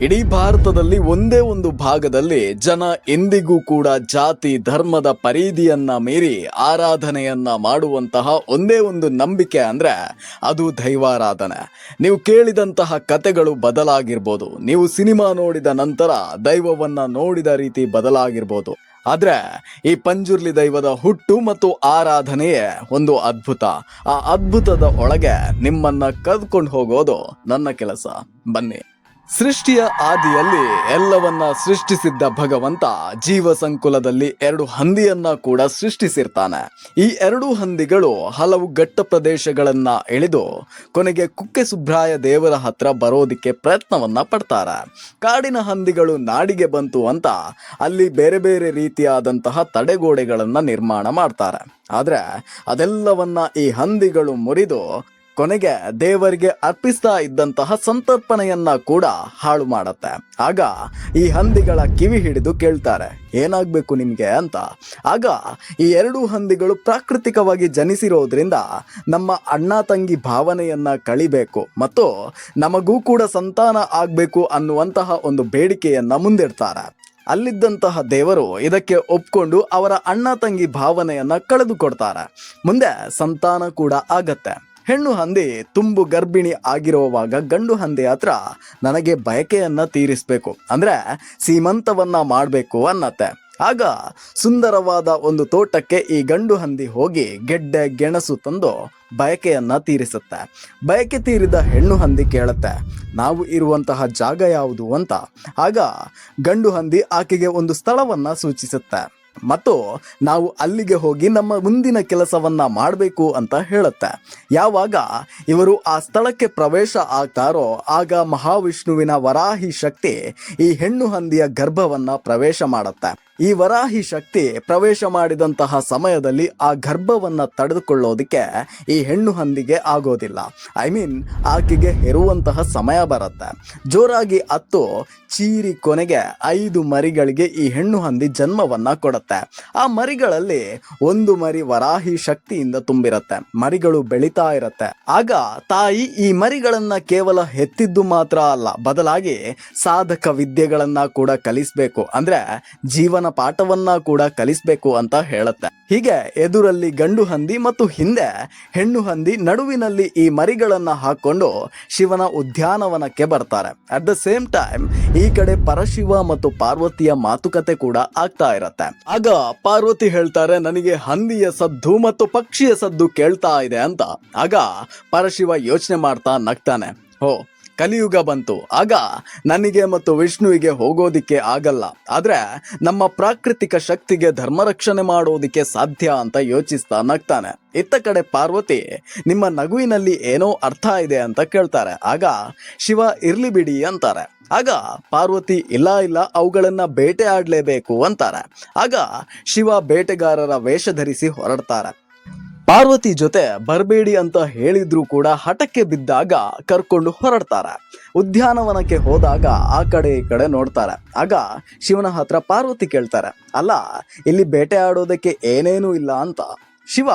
ಇಡೀ ಭಾರತದಲ್ಲಿ ಒಂದೇ ಒಂದು ಭಾಗದಲ್ಲಿ ಜನ ಎಂದಿಗೂ ಕೂಡ ಜಾತಿ, ಧರ್ಮದ ಪರಿಧಿಯನ್ನ ಮೀರಿ ಆರಾಧನೆಯನ್ನ ಮಾಡುವಂತಹ ಒಂದೇ ಒಂದು ನಂಬಿಕೆ ಅಂದ್ರೆ ಅದು ದೈವಾರಾಧನೆ. ನೀವು ಕೇಳಿದಂತಹ ಕತೆಗಳು ಬದಲಾಗಿರ್ಬೋದು. ನೀವು ಸಿನಿಮಾ ನೋಡಿದ ನಂತರ ದೈವವನ್ನ ನೋಡಿದ ರೀತಿ ಬದಲಾಗಿರ್ಬೋದು. ಆದ್ರೆ ಈ ಪಂಜುರ್ಲಿ ದೈವದ ಹುಟ್ಟು ಮತ್ತು ಆರಾಧನೆಯೇ ಒಂದು ಅದ್ಭುತ. ಆ ಅದ್ಭುತದ ಒಳಗೆ ನಿಮ್ಮನ್ನ ಕದ್ಕೊಂಡು ಹೋಗೋದು ನನ್ನ ಕೆಲಸ. ಬನ್ನಿ. ಸೃಷ್ಟಿಯ ಆದಿಯಲ್ಲಿ ಎಲ್ಲವನ್ನ ಸೃಷ್ಟಿಸಿದ್ದ ಭಗವಂತ ಜೀವ ಸಂಕುಲದಲ್ಲಿ ಎರಡು ಹಂದಿಯನ್ನ ಕೂಡ ಸೃಷ್ಟಿಸಿರ್ತಾನೆ. ಈ ಎರಡು ಹಂದಿಗಳು ಹಲವು ಘಟ್ಟ ಪ್ರದೇಶಗಳನ್ನ ಇಳಿದು ಕೊನೆಗೆ ಕುಕ್ಕೆ ಸುಬ್ರಾಯ ದೇವರ ಹತ್ರ ಬರೋದಿಕ್ಕೆ ಪ್ರಯತ್ನವನ್ನ ಪಡ್ತಾರೆ. ಕಾಡಿನ ಹಂದಿಗಳು ನಾಡಿಗೆ ಬಂತು ಅಂತ ಅಲ್ಲಿ ಬೇರೆ ಬೇರೆ ರೀತಿಯಾದಂತಹ ತಡೆಗೋಡೆಗಳನ್ನ ನಿರ್ಮಾಣ ಮಾಡ್ತಾರೆ. ಆದ್ರೆ ಅದೆಲ್ಲವನ್ನ ಈ ಹಂದಿಗಳು ಮುರಿದು ಕೊನೆಗೆ ದೇವರಿಗೆ ಅರ್ಪಿಸ್ತಾ ಇದ್ದಂತಹ ಸಂತರ್ಪಣೆಯನ್ನ ಕೂಡ ಹಾಳು ಮಾಡತ್ತೆ. ಆಗ ಈ ಹಂದಿಗಳ ಕಿವಿ ಹಿಡಿದು ಕೇಳ್ತಾರೆ, ಏನಾಗ್ಬೇಕು ನಿಮ್ಗೆ ಅಂತ. ಆಗ ಈ ಎರಡು ಹಂದಿಗಳು ಪ್ರಾಕೃತಿಕವಾಗಿ ಜನಿಸಿರೋದ್ರಿಂದ ನಮ್ಮ ಅಣ್ಣ ತಂಗಿ ಭಾವನೆಯನ್ನ ಕಳಿಬೇಕು ಮತ್ತು ನಮಗೂ ಕೂಡ ಸಂತಾನ ಆಗ್ಬೇಕು ಅನ್ನುವಂತಹ ಒಂದು ಬೇಡಿಕೆಯನ್ನ ಮುಂದಿಡ್ತಾರೆ. ಅಲ್ಲಿದ್ದಂತಹ ದೇವರು ಇದಕ್ಕೆ ಒಪ್ಕೊಂಡು ಅವರ ಅಣ್ಣ ತಂಗಿ ಭಾವನೆಯನ್ನ ಕಳೆದುಕೊಡ್ತಾರೆ. ಮುಂದೆ ಸಂತಾನ ಕೂಡ ಆಗತ್ತೆ. ಹೆಣ್ಣು ಹಂದಿ ತುಂಬು ಗರ್ಭಿಣಿ ಆಗಿರುವಾಗ ಗಂಡು ಹಂದಿ ಹತ್ರ ನನಗೆ ಬಯಕೆಯನ್ನ ತೀರಿಸಬೇಕು. ಅಂದ್ರೆ ಸೀಮಂತವನ್ನ ಮಾಡಬೇಕು ಅನ್ನತ್ತೆ. ಆಗ ಸುಂದರವಾದ ಒಂದು ತೋಟಕ್ಕೆ ಈ ಗಂಡು ಹಂದಿ ಹೋಗಿ ಗೆಡ್ಡೆ, ಗೆಣಸು ತಂದು ಬಯಕೆಯನ್ನ ತೀರಿಸುತ್ತೆ. ಬಯಕೆ ತೀರಿದ ಹೆಣ್ಣು ಹಂದಿ ಕೇಳುತ್ತೆ, ನಾವು ಇರುವಂತಹ ಜಾಗ ಯಾವುದು? ಅಂತ. ಆಗ ಗಂಡು ಹಂದಿ ಆಕೆಗೆ ಒಂದು ಸ್ಥಳವನ್ನ ಸೂಚಿಸುತ್ತೆ. ಮತ್ತು ನಾವು ಅಲ್ಲಿಗೆ ಹೋಗಿ ನಮ್ಮ ಮುಂದಿನ ಕೆಲಸವನ್ನ ಮಾಡಬೇಕು ಅಂತ ಹೇಳುತ್ತೆ. ಯಾವಾಗ ಇವರು ಆ ಸ್ಥಳಕ್ಕೆ ಪ್ರವೇಶ ಆಗ್ತಾರೋ ಆಗ ಮಹಾವಿಷ್ಣುವಿನ ವರಾಹಿ ಶಕ್ತಿ ಈ ಹೆಣ್ಣು ಹಂದಿಯ ಗರ್ಭವನ್ನ ಪ್ರವೇಶ ಮಾಡುತ್ತೆ. ಈ ವರಾಹಿ ಶಕ್ತಿ ಪ್ರವೇಶ ಮಾಡಿದಂತಹ ಸಮಯದಲ್ಲಿ ಆ ಗರ್ಭವನ್ನ ತಡೆದುಕೊಳ್ಳೋದಕ್ಕೆ ಈ ಹೆಣ್ಣು ಹಂದಿಗೆ ಆಗೋದಿಲ್ಲ. ಐ ಮೀನ್ ಆಕೆಗೆ ಹೆರುವಂತಹ ಸಮಯ ಬರುತ್ತೆ. ಜೋರಾಗಿ ಅತ್ತು ಚೀರಿ ಕೊನೆಗೆ ಐದು ಮರಿಗಳಿಗೆ ಈ ಹೆಣ್ಣು ಹಂದಿ ಜನ್ಮವನ್ನ ಕೊಡುತ್ತೆ. ಆ ಮರಿಗಳಲ್ಲಿ ಒಂದು ಮರಿ ವರಾಹಿ ಶಕ್ತಿಯಿಂದ ತುಂಬಿರತ್ತೆ. ಮರಿಗಳು ಬೆಳೀತಾ ಇರತ್ತೆ. ಆಗ ತಾಯಿ ಈ ಮರಿಗಳನ್ನ ಕೇವಲ ಹೆತ್ತಿದ್ದು ಮಾತ್ರ ಅಲ್ಲ, ಬದಲಾಗಿ ಸಾಧಕ ವಿದ್ಯೆಗಳನ್ನ ಕೂಡ ಕಲಿಸಬೇಕು. ಅಂದ್ರೆ ಜೀವನ ಪಾಠವನ್ನ ಕೂಡ ಕಲಿಸ್ಬೇಕು ಅಂತ ಹೇಳುತ್ತೆ. ಹೀಗೆ ಎದುರಲ್ಲಿ ಗಂಡು ಹಂದಿ ಮತ್ತು ಹಿಂದೆ ಹೆಣ್ಣು ಹಂದಿ ನಡುವಿನಲ್ಲಿ ಈ ಮರಿಗಳನ್ನ ಹಾಕೊಂಡು ಶಿವನ ಉದ್ಯಾನವನಕ್ಕೆ ಬರ್ತಾರೆ. ಅಟ್ ದ ಸೇಮ್ ಟೈಮ್ ಈ ಕಡೆ ಪರಶಿವ ಮತ್ತು ಪಾರ್ವತಿಯ ಮಾತುಕತೆ ಕೂಡ ಆಗ್ತಾ ಇರತ್ತೆ. ಆಗ ಪಾರ್ವತಿ ಹೇಳ್ತಾರೆ, ನನಗೆ ಹಂದಿಯ ಸದ್ದು ಮತ್ತು ಪಕ್ಷಿಯ ಸದ್ದು ಕೇಳ್ತಾ ಇದೆ ಅಂತ. ಆಗ ಪರಶಿವ ಯೋಚನೆ ಮಾಡ್ತಾ ನಗ್ತಾನೆ. ಹೋ ಕಲಿಯುಗ ಬಂತು. ಆಗ ನನಗೆ ಮತ್ತು ವಿಷ್ಣುವಿಗೆ ಹೋಗೋದಿಕ್ಕೆ ಆಗಲ್ಲ. ಆದ್ರೆ ನಮ್ಮ ಪ್ರಾಕೃತಿಕ ಶಕ್ತಿಗೆ ಧರ್ಮ ರಕ್ಷಣೆ ಮಾಡೋದಿಕ್ಕೆ ಸಾಧ್ಯ ಅಂತ ಯೋಚಿಸ್ತಾ ನಗ್ತಾನೆ. ಇತ್ತ ಕಡೆ ಪಾರ್ವತಿ, ನಿಮ್ಮ ನಗುವಿನಲ್ಲಿ ಏನೋ ಅರ್ಥ ಇದೆ ಅಂತ ಕೇಳ್ತಾರೆ. ಆಗ ಶಿವ ಇರ್ಲಿ ಬಿಡಿ ಅಂತಾರೆ. ಆಗ ಪಾರ್ವತಿ, ಇಲ್ಲ ಇಲ್ಲ, ಅವುಗಳನ್ನ ಬೇಟೆ ಆಡ್ಲೇಬೇಕು ಅಂತಾರೆ. ಆಗ ಶಿವ ಬೇಟೆಗಾರರ ವೇಷ ಧರಿಸಿ ಹೊರಡ್ತಾರೆ. ಪಾರ್ವತಿ ಜೊತೆ ಬರಬೇಡಿ ಅಂತ ಹೇಳಿದ್ರು ಕೂಡ ಹಠಕ್ಕೆ ಬಿದ್ದಾಗ ಕರ್ಕೊಂಡು ಹೊರಡ್ತಾರೆ. ಉದ್ಯಾನವನಕ್ಕೆ ಹೋದಾಗ ಆ ಕಡೆ ಈ ಕಡೆ ನೋಡ್ತಾರೆ. ಆಗ ಶಿವನ ಹತ್ರ ಪಾರ್ವತಿ ಕೇಳ್ತಾರೆ. ಅಲ್ಲ, ಇಲ್ಲಿ ಬೇಟೆ ಆಡೋದಕ್ಕೆ ಏನೇನೂ ಇಲ್ಲ ಅಂತ. ಶಿವ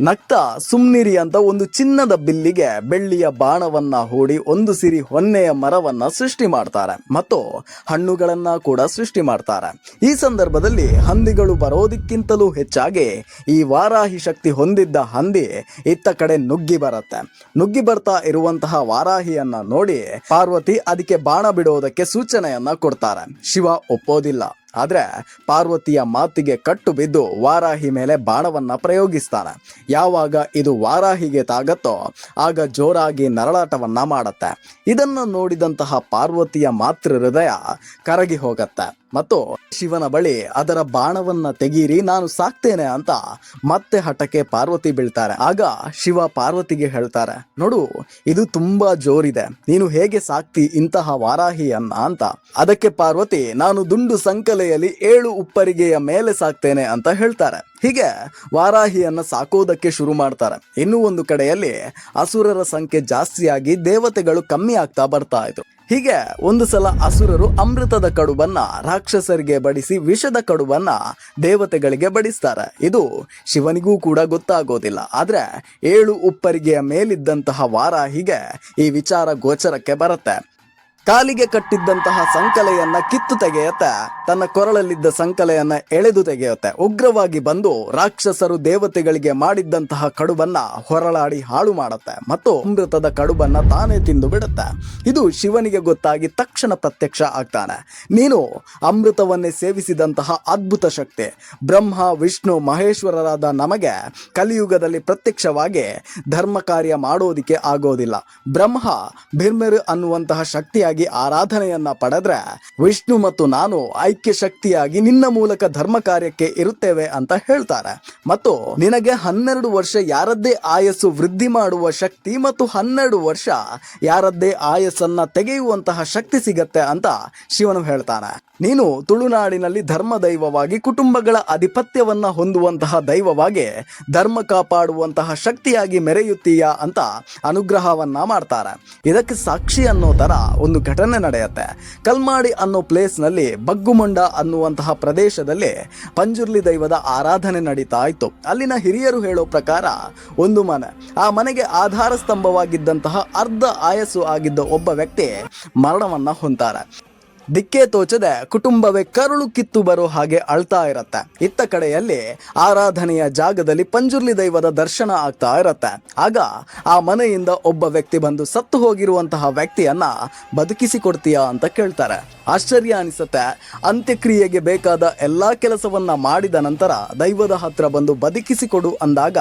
ನಗ್ತಾ ಸುಮ್ನಿರಿ ಅಂತ ಒಂದು ಚಿನ್ನದ ಬಿಲ್ಲಿಗೆ ಬೆಳ್ಳಿಯ ಬಾಣವನ್ನ ಹೂಡಿ ಒಂದು ಸಿರಿ ಹೊನ್ನೆಯ ಮರವನ್ನ ಸೃಷ್ಟಿ ಮಾಡ್ತಾರೆ. ಮತ್ತು ಹಣ್ಣುಗಳನ್ನ ಕೂಡ ಸೃಷ್ಟಿ ಮಾಡ್ತಾರೆ. ಈ ಸಂದರ್ಭದಲ್ಲಿ ಹಂದಿಗಳು ಬರೋದಕ್ಕಿಂತಲೂ ಹೆಚ್ಚಾಗಿ ಈ ವಾರಾಹಿ ಶಕ್ತಿ ಹೊಂದಿದ್ದ ಹಂದಿ ಇತ್ತ ಕಡೆ ನುಗ್ಗಿ ಬರುತ್ತೆ. ನುಗ್ಗಿ ಬರ್ತಾ ಇರುವಂತಹ ವಾರಾಹಿಯನ್ನ ನೋಡಿ ಪಾರ್ವತಿ ಅದಕ್ಕೆ ಬಾಣ ಬಿಡುವುದಕ್ಕೆ ಸೂಚನೆಯನ್ನ ಕೊಡ್ತಾರೆ. ಶಿವ ಒಪ್ಪೋದಿಲ್ಲ. ಆದ್ರೆ ಪಾರ್ವತಿಯ ಮಾತಿಗೆ ಕಟ್ಟು ಬಿದ್ದು ವಾರಾಹಿ ಮೇಲೆ ಬಾಣವನ್ನ ಪ್ರಯೋಗಿಸ್ತಾನೆ. ಯಾವಾಗ ಇದು ವಾರಾಹಿಗೆ ತಾಗತ್ತೋ ಆಗ ಜೋರಾಗಿ ನರಳಾಟವನ್ನ ಮಾಡತ್ತೆ. ಇದನ್ನು ನೋಡಿದಂತಹ ಪಾರ್ವತಿಯ ಮಾತೃ ಹೃದಯ ಕರಗಿ ಹೋಗತ್ತೆ. ಮತ್ತು ಶಿವನ ಬಳಿ ಅದರ ಬಾಣವನ್ನ ತೆಗೀರಿ, ನಾನು ಸಾಕ್ತೇನೆ ಅಂತ ಮತ್ತೆ ಹಠಕ್ಕೆ ಪಾರ್ವತಿ ಬೀಳ್ತಾರೆ. ಆಗ ಶಿವ ಪಾರ್ವತಿಗೆ ಹೇಳ್ತಾರೆ, ನೋಡು, ಇದು ತುಂಬಾ ಜೋರಿದೆ, ನೀನು ಹೇಗೆ ಸಾಕ್ತಿ ಇಂತಹ ವಾರಾಹಿಯನ್ನ ಅಂತ. ಅದಕ್ಕೆ ಪಾರ್ವತಿ, ನಾನು ದುಂಡು ಸಂಕಲೆಯಲ್ಲಿ ಏಳು ಉಪ್ಪರಿಗೆಯ ಮೇಲೆ ಸಾಕ್ತೇನೆ ಅಂತ ಹೇಳ್ತಾರೆ. ಹೀಗೆ ವಾರಾಹಿಯನ್ನು ಸಾಕೋದಕ್ಕೆ ಶುರು ಮಾಡ್ತಾರೆ. ಇನ್ನೂ ಒಂದು ಕಡೆಯಲ್ಲಿ ಅಸುರರ ಸಂಖ್ಯೆ ಜಾಸ್ತಿಯಾಗಿ ದೇವತೆಗಳು ಕಮ್ಮಿ ಆಗ್ತಾ ಬರ್ತಾ ಇದ್ರು. ಹೀಗೆ ಒಂದು ಸಲ ಅಸುರರು ಅಮೃತದ ಕಡುಬನ್ನ ರಾಕ್ಷಸರಿಗೆ ಬಡಿಸಿ ವಿಷದ ಕಡುಬನ್ನ ದೇವತೆಗಳಿಗೆ ಬಡಿಸ್ತಾರೆ. ಇದು ಶಿವನಿಗೂ ಕೂಡ ಗೊತ್ತಾಗೋದಿಲ್ಲ. ಆದ್ರೆ ಏಳು ಉಪ್ಪರಿಗೆಯ ಮೇಲಿದ್ದಂತಹ ವಾರಾಹಿಗೆ ಈ ವಿಚಾರ ಗೋಚರಕ್ಕೆ ಬರುತ್ತೆ. ಕಾಲಿಗೆ ಕಟ್ಟಿದ್ದಂತಹ ಸಂಕಲೆಯನ್ನ ಕಿತ್ತು ತೆಗೆಯುತ್ತೆ, ತನ್ನ ಕೊರಳಲ್ಲಿದ್ದ ಸಂಕಲೆಯನ್ನ ಎಳೆದು ತೆಗೆಯುತ್ತೆ, ಉಗ್ರವಾಗಿ ಬಂದು ರಾಕ್ಷಸರು ದೇವತೆಗಳಿಗೆ ಮಾಡಿದ್ದಂತಹ ಕಡುಬನ್ನ ಹೊರಳಾಡಿ ಹಾಳು ಮಾಡುತ್ತೆ ಮತ್ತು ಅಮೃತದ ಕಡುಬನ್ನ ತಾನೇ ತಿಂದು ಬಿಡುತ್ತೆ. ಇದು ಶಿವನಿಗೆ ಗೊತ್ತಾಗಿ ತಕ್ಷಣ ಪ್ರತ್ಯಕ್ಷ ಆಗ್ತಾನೆ. ನೀನು ಅಮೃತವನ್ನೇ ಸೇವಿಸಿದಂತಹ ಅದ್ಭುತ ಶಕ್ತಿ, ಬ್ರಹ್ಮ, ವಿಷ್ಣು, ಮಹೇಶ್ವರರಾದ ನಮಗೆ ಕಲಿಯುಗದಲ್ಲಿ ಪ್ರತ್ಯಕ್ಷವಾಗಿ ಧರ್ಮ ಕಾರ್ಯ ಮಾಡೋದಿಕ್ಕೆ ಆಗೋದಿಲ್ಲ. ಬ್ರಹ್ಮ ಭಿರ್ಮೆರು ಅನ್ನುವಂತಹ ಶಕ್ತಿಯಾಗಿ ಆರಾಧನೆಯನ್ನ ಪಡೆದ್ರೆ ವಿಷ್ಣು ಮತ್ತು ನಾನು ಐಕ್ಯ ಶಕ್ತಿಯಾಗಿ ನಿನ್ನ ಮೂಲಕ ಧರ್ಮ ಕಾರ್ಯಕ್ಕೆ ಇರುತ್ತೇವೆ ಅಂತ ಹೇಳ್ತಾರೆ. ಮತ್ತು ನಿನಗೆ ಹನ್ನೆರಡು ವರ್ಷ ಯಾರದ್ದೇ ಆಯಸ್ಸು ವೃದ್ಧಿ ಮಾಡುವ ಶಕ್ತಿ ಮತ್ತು ಹನ್ನೆರಡು ವರ್ಷ ಯಾರದ್ದೇ ಆಯಸ್ಸನ್ನ ತೆಗೆಯುವಂತಹ ಶಕ್ತಿ ಸಿಗತ್ತೆ ಅಂತ ಶಿವನು ಹೇಳ್ತಾನೆ. ನೀನು ತುಳುನಾಡಿನಲ್ಲಿ ಧರ್ಮ ದೈವವಾಗಿ ಕುಟುಂಬಗಳ ಆಧಿಪತ್ಯವನ್ನ ಹೊಂದುವಂತಹ ದೈವವಾಗಿ ಧರ್ಮ ಕಾಪಾಡುವಂತಹ ಶಕ್ತಿಯಾಗಿ ಮೆರೆಯುತ್ತೀಯ ಅಂತ ಅನುಗ್ರಹವನ್ನ ಮಾಡ್ತಾರೆ. ಇದಕ್ಕೆ ಸಾಕ್ಷಿ ಅನ್ನೋ ತರ ಒಂದು ಘಟನೆ ನಡೆಯುತ್ತೆ. ಕಲ್ಮಾಡಿ ಅನ್ನೋ ಪ್ಲೇಸ್ನಲ್ಲಿ ಬಗ್ಗುಮೊಂಡ ಅನ್ನುವಂತಹ ಪ್ರದೇಶದಲ್ಲಿ ಪಂಜುರ್ಲಿ ದೈವದ ಆರಾಧನೆ ನಡೀತಾ ಇತ್ತು. ಅಲ್ಲಿನ ಹಿರಿಯರು ಹೇಳೋ ಪ್ರಕಾರ ಒಂದು ಮನೆ, ಆ ಮನೆಗೆ ಆಧಾರ ಸ್ತಂಭವಾಗಿದ್ದಂತಹ ಅರ್ಧ ಆಯಸ್ಸು ಆಗಿದ್ದ ಒಬ್ಬ ವ್ಯಕ್ತಿ ಮರಣವನ್ನ ಹೊಂತಾರೆ ದಿಕ್ಕೆ ತೋಚದೆ ಕುಟುಂಬವೇ ಕರುಳು ಕಿತ್ತು ಬರೋ ಹಾಗೆ ಅಳ್ತಾ ಇರತ್ತೆ. ಇತ್ತ ಕಡೆಯಲ್ಲಿ ಆರಾಧನೆಯ ಜಾಗದಲ್ಲಿ ಪಂಜುರ್ಲಿ ದೈವದ ದರ್ಶನ ಆಗ್ತಾ ಇರತ್ತೆ. ಆಗ ಆ ಮನೆಯಿಂದ ಒಬ್ಬ ವ್ಯಕ್ತಿ ಬಂದು ಸತ್ತು ಹೋಗಿರುವಂತಹ ವ್ಯಕ್ತಿಯನ್ನ ಬದುಕಿಸಿ ಕೊಡ್ತೀಯಾ ಅಂತ ಕೇಳ್ತಾರೆ. ಆಶ್ಚರ್ಯ ಅನಿಸುತ್ತೆ. ಅಂತ್ಯಕ್ರಿಯೆಗೆ ಬೇಕಾದ ಎಲ್ಲಾ ಕೆಲಸವನ್ನ ಮಾಡಿದ ನಂತರ ದೈವದ ಹತ್ರ ಬಂದು ಬದುಕಿಸಿಕೊಡು ಅಂದಾಗ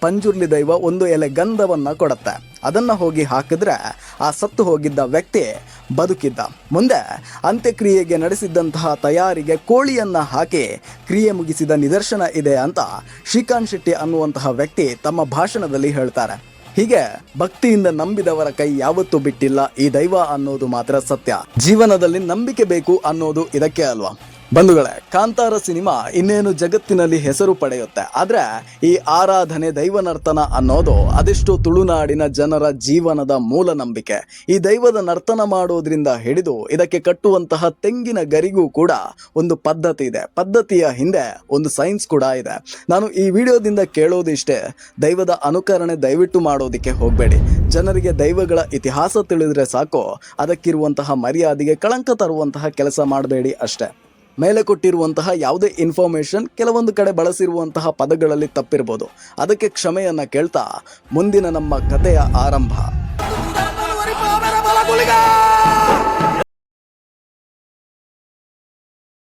ಪಂಜುರ್ಲಿ ದೈವ ಒಂದು ಎಲೆ ಗಂಧವನ್ನ ಕೊಡತ್ತೆ. ಅದನ್ನ ಹೋಗಿ ಹಾಕಿದ್ರೆ ಆ ಸತ್ತು ಹೋಗಿದ್ದ ವ್ಯಕ್ತಿ ಬದುಕಿದ್ದ. ಮುಂದೆ ಅಂತ್ಯಕ್ರಿಯೆಗೆ ನಡೆಸಿದ್ದಂತಹ ತಯಾರಿಗೆ ಕೋಳಿಯನ್ನು ಹಾಕಿ ಕ್ರಿಯೆ ಮುಗಿಸಿದ ನಿದರ್ಶನ ಇದೆ ಅಂತ ಶ್ರೀಕಾಂತ್ ಶೆಟ್ಟಿ ಅನ್ನುವಂತಹ ವ್ಯಕ್ತಿ ತಮ್ಮ ಭಾಷಣದಲ್ಲಿ ಹೇಳ್ತಾರೆ. ಹೀಗೆ ಭಕ್ತಿಯಿಂದ ನಂಬಿದವರ ಕೈ ಯಾವತ್ತೂ ಬಿಟ್ಟಿಲ್ಲ. ಈ ದೈವ ಅನ್ನೋದು ಮಾತ್ರ ಸತ್ಯ. ಜೀವನದಲ್ಲಿ ನಂಬಿಕೆ ಬೇಕು ಅನ್ನೋದು ಇದಕ್ಕೆ ಅಲ್ವಾ? ಬಂಧುಗಳೇ, ಕಾಂತಾರ ಸಿನಿಮಾ ಇನ್ನೇನು ಜಗತ್ತಿನಲ್ಲಿ ಹೆಸರು ಪಡೆಯುತ್ತೆ? ಆದ್ರೆ ಈ ಆರಾಧನೆ ದೈವ ನರ್ತನ ಅನ್ನೋದು ಅದೆಷ್ಟು ತುಳುನಾಡಿನ ಜನರ ಜೀವನದ ಮೂಲ ನಂಬಿಕೆ ಈ ದೈವದ ನರ್ತನ ಮಾಡೋದ್ರಿಂದ ಹಿಡಿದು ಇದಕ್ಕೆ ಕಟ್ಟುವಂತಹ ತೆಂಗಿನ ಗರಿಗೂ ಕೂಡ ಒಂದು ಪದ್ಧತಿ ಇದೆ. ಪದ್ಧತಿಯ ಹಿಂದೆ ಒಂದು ಸೈನ್ಸ್ ಕೂಡ ಇದೆ. ನಾನು ಈ ವಿಡಿಯೋದಿಂದ ಕೇಳೋದಿಷ್ಟೇ, ದೈವದ ಅನುಕರಣೆ ದಯವಿಟ್ಟು ಮಾಡೋದಕ್ಕೆ ಹೋಗಬೇಡಿ. ಜನರಿಗೆ ದೈವಗಳ ಇತಿಹಾಸ ತಿಳಿದ್ರೆ ಸಾಕು, ಅದಕ್ಕಿರುವಂತಹ ಮರ್ಯಾದೆಗೆ ಕಳಂಕ ತರುವಂತಹ ಕೆಲಸ ಮಾಡಬೇಡಿ ಅಷ್ಟೇ. ಮೇಲೆ ಕೊಟ್ಟಿರುವಂತಹ ಯಾವುದೇ ಇನ್ಫಾರ್ಮೇಷನ್ ಕೆಲವೊಂದು ಕಡೆ ಬಳಸಿರುವಂತಹ ಪದಗಳಲ್ಲಿ ತಪ್ಪಿರ್ಬೋದು ಅದಕ್ಕೆ ಕ್ಷಮೆಯನ್ನ ಕೇಳ್ತಾ ಮುಂದಿನ ನಮ್ಮ ಕಥೆಯ ಆರಂಭ!